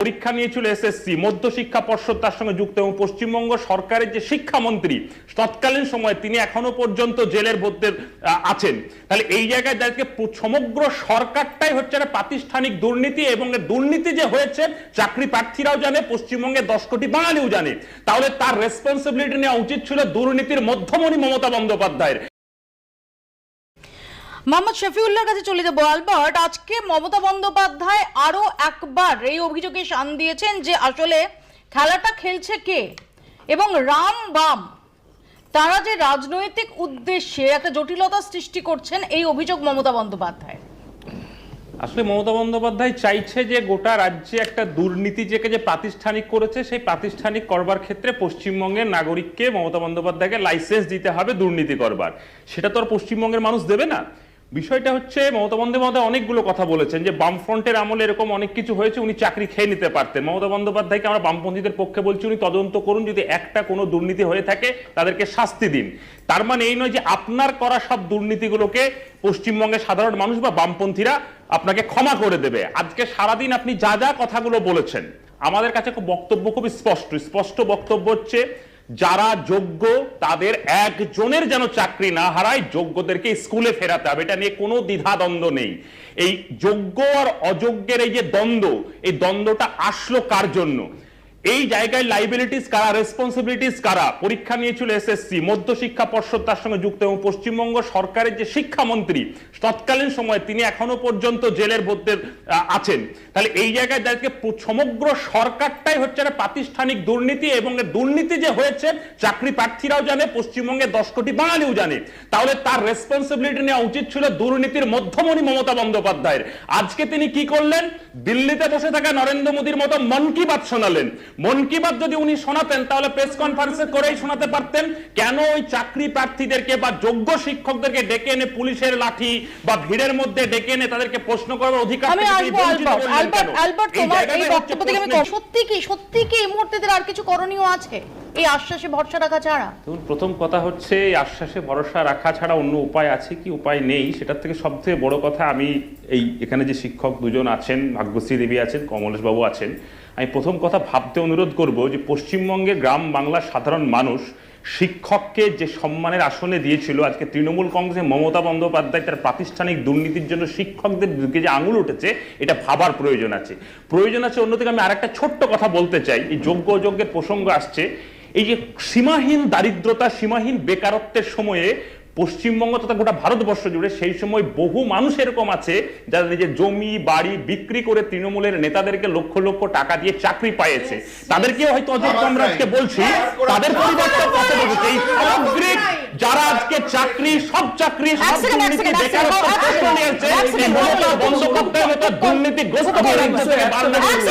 পরীক্ষা নিয়েছিল এসএসসি মধ্য শিক্ষা পর্ষদ তার সঙ্গে যুক্ত এবং পশ্চিমবঙ্গ সরকারের যে শিক্ষামন্ত্রী, তৎকালীন সময়ে তিনি এখনও পর্যন্ত জেলের মধ্যে আছেন। তাহলে এই জায়গায় দাঁড়িয়ে সমগ্র সরকারটাই হচ্ছে একটা প্রাতিষ্ঠানিক দুর্নীতি এবং দুর্নীতি যে হয়েছে, চাকরি প্রার্থীরাও জানে, পশ্চিমবঙ্গে দশ কোটি বাঙালিও জানে। তাহলে তার রেসপন্সিবিলিটি নেওয়া উচিত ছিল দুর্নীতির মধ্যমণি মমতা বন্দ্যোপাধ্যায়ের। মোহাম্মদ শফিউল্লাহর কাছে চলে যাব। আলবার্ট, আজকে মমতা বন্দ্যোপাধ্যায় আরও একবার এই অভিযোগে শান দিয়েছেন যে আসলে খেলাটা খেলছে কে? এবং রাম বাম, তারা যে রাজনৈতিক উদ্দেশ্যে একটা জটিলতা সৃষ্টি করছেন এই অভিযোগ মমতা বন্দ্যোপাধ্যায় আসলে মমতা বন্দ্যোপাধ্যায় চাইছে যে গোটা রাজ্যে একটা দুর্নীতি যেকে যে প্রাতিষ্ঠানিক করেছে, সেই প্রাতিষ্ঠানিক করবার ক্ষেত্রে পশ্চিমবঙ্গের নাগরিককে মমতা বন্দ্যোপাধ্যায়কে লাইসেন্স দিতে হবে দুর্নীতি করবার। সেটা তো আর পশ্চিমবঙ্গের মানুষ দেবে না। বিষয়টা হচ্ছে, মমতা বন্দ্যোপাধ্যায় অনেকগুলো কথা বলেছেন যে বামফ্রন্টের আমলে এরকম অনেক কিছু হয়েছে, উনি চাকরি খেয়ে নিতে পারতেন। মমতা বন্দ্যোপাধ্যায়কে আমরা বামপন্থীদের পক্ষে বলছি, উনি তদন্ত করুন, যদি একটা কোনো দুর্নীতি হয়ে থাকে, তাদেরকে শাস্তি দিন। তার মানে এই নয় যে আপনার করা সব দুর্নীতিগুলোকে পশ্চিমবঙ্গের সাধারণ মানুষ বা বামপন্থীরা আপনাকে ক্ষমা করে দেবে। আজকে সারাদিন আপনি যা যা কথাগুলো বলেছেন, আমাদের কাছে বক্তব্য খুব স্পষ্ট। স্পষ্ট বক্তব্য হচ্ছে যারা যোগ্য, তাদের একজনের যেন চাকরি না হারায়, যোগ্যদেরকে স্কুলে ফেরাতে হবে। এটা নিয়ে কোনো দ্বিধাদ্বন্দ্ব নেই। এই যোগ্য আর অযোগ্যের এই যে দ্বন্দ্ব, এই দ্বন্দ্বটা আসলো কার জন্য? এই জায়গায় লাইবিলিটিস কারা রেসপন্সিবিলিটিস কারা? পরীক্ষা নিয়েছিল এসএসসি মধ্য শিক্ষা পর্ষদ, তার সঙ্গে যুক্ত এবং পশ্চিমবঙ্গ সরকারের যে শিক্ষামন্ত্রী, তৎকালীন সময়ে তিনি এখনও পর্যন্ত জেলের মধ্যে আছেন। তাহলে এই জায়গায় দাঁড়িয়ে সমগ্র সরকারটাই হচ্ছে একটা প্রাতিষ্ঠানিক দুর্নীতি এবং দুর্নীতি যে হয়েছে, চাকরি প্রার্থীরাও জানে, পশ্চিমবঙ্গে দশ কোটি বাঙালিও জানে। তাহলে তার রেসপন্সিবিলিটি নেওয়া উচিত ছিল দুর্নীতির মধ্যমণি মমতা বন্দ্যোপাধ্যায়ের। আজকে তিনি কি করলেন? দিল্লিতে বসে থাকা নরেন্দ্র মোদীর মতো মন কি বাত শোনালেন। মন কি বাত যদি উনি শোনাতেন তাহলে প্রেস কনফারেন্সে করেই শোনাতে পারতেন। কেন ওই চাকরি প্রার্থীদেরকে বা যোগ্য শিক্ষকদেরকে ডেকে এনে পুলিশের লাঠি বা ভিড়ের মধ্যে ডেকে এনে তাদেরকে প্রশ্ন করার অধিকার আমি আসব আলবার্ট আলবার্ট তোমার এই বক্তব্য থেকে আমি সত্যি কি সত্যি কি এই মুহূর্তে আর কিছু করণীয় আছে? এই আশ্বাসে ভরসা রাখা ছাড়া? দেখুন, প্রথম কথা হচ্ছে, এই আশ্বাসে ভরসা রাখা ছাড়া অন্য উপায় আছে কি, উপায় নেই। সেটার থেকে সবথেকে বড় কথা আমি এই এখানে যে শিক্ষক দুজন আছেন, ভাগ্যশ্রী দেবী আছেন, কমলেশবাবু আছেন, আমি প্রথম কথা ভাবতে অনুরোধ করব যে পশ্চিমবঙ্গের গ্রাম বাংলার সাধারণ মানুষ শিক্ষককে যে সম্মানের আসনে দিয়েছিল, আজকে তৃণমূল কংগ্রেসের মমতা বন্দ্যোপাধ্যায় তার প্রাতিষ্ঠানিক দুর্নীতির জন্য শিক্ষকদের দিকে যে আঙুল উঠেছে, এটা ভাবার প্রয়োজন আছে। প্রয়োজন আছে অন্যদিকে আমি আর একটা ছোট্ট কথা বলতে চাই, এই যোগ্য অযোগ্যের প্রসঙ্গ আসছে। এই যে সীমাহীন দারিদ্রতা, সীমাহীন বেকারত্বের সময়ে পশ্চিমবঙ্গ তথা গোটা ভারতবর্ষ জুড়ে সেই সময় বহু মানুষ এরকম আছে যারা নিজের জমি বাড়ি বিক্রি করে তৃণমূলের নেতাদেরকে লক্ষ লক্ষ টাকা দিয়ে চাকরি পাইয়েছে। তাদেরকে হয়তো অযোগ্য আমরা আজকে বলছি তাদের পরিবর্তে কত বলছে। এই সামগ্রিক যারা আজকে চাকরি সব চাকরি সব দুর্নীতি বেকারত্ব নিয়েছে মমতা বন্দ্যোপাধ্যায় মতো দুর্নীতিগ্রস্ত রাজ্য